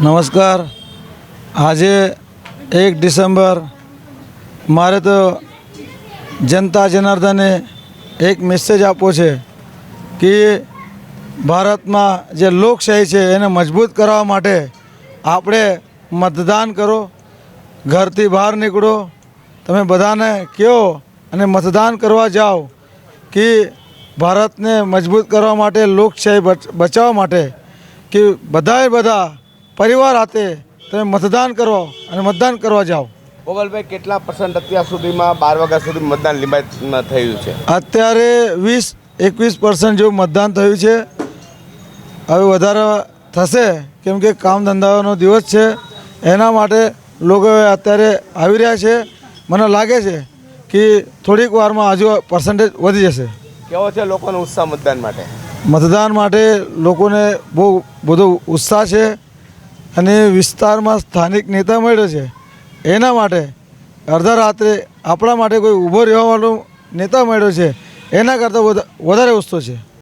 નમસ્કાર. આજે એક ડિસેમ્બર, મારે તો જનતા જનાર્દને એક મેસેજ આપવો છે કે ભારતમાં જે લોકશાહી છે એને મજબૂત કરવા માટે આપણે મતદાન કરો, ઘરથી બહાર નીકળો, તમે બધાને કહો અને મતદાન કરવા જાઓ કે ભારતને મજબૂત કરવા માટે લોકશાહી બચાવવા માટે કે બધાએ બધા પરિવાર હાથે તમે મતદાન કરો અને મતદાન કરવા જાઓ. ગોપાલભાઈ કેટલા પર્સન્ટ અત્યાર સુધીમાં બાર વાગ્યા સુધી મતદાન લિંબાયતમાં થયું છે? અત્યારે વીસ એકવીસ પર્સન્ટ જેવું મતદાન થયું છે. હવે વધારે થશે કેમ કે કામ ધંધાનો દિવસ છે. એના માટે લોકો અત્યારે આવી રહ્યા છે. મને લાગે છે કે થોડીક વારમાં હજુ પર્સન્ટેજ વધી જશે. કેવો છે લોકોનો ઉત્સાહ મતદાન માટે? મતદાન માટે લોકોને બહુ બધો ઉત્સાહ છે. અને વિસ્તારમાં સ્થાનિક નેતા મળ્યો છે. એના માટે અડધા રાત્રે આપણા માટે કોઈ ઊભો રહેવા નેતા મળ્યો છે. એના કરતાં વધા- વધારે ઉત્સવ છે.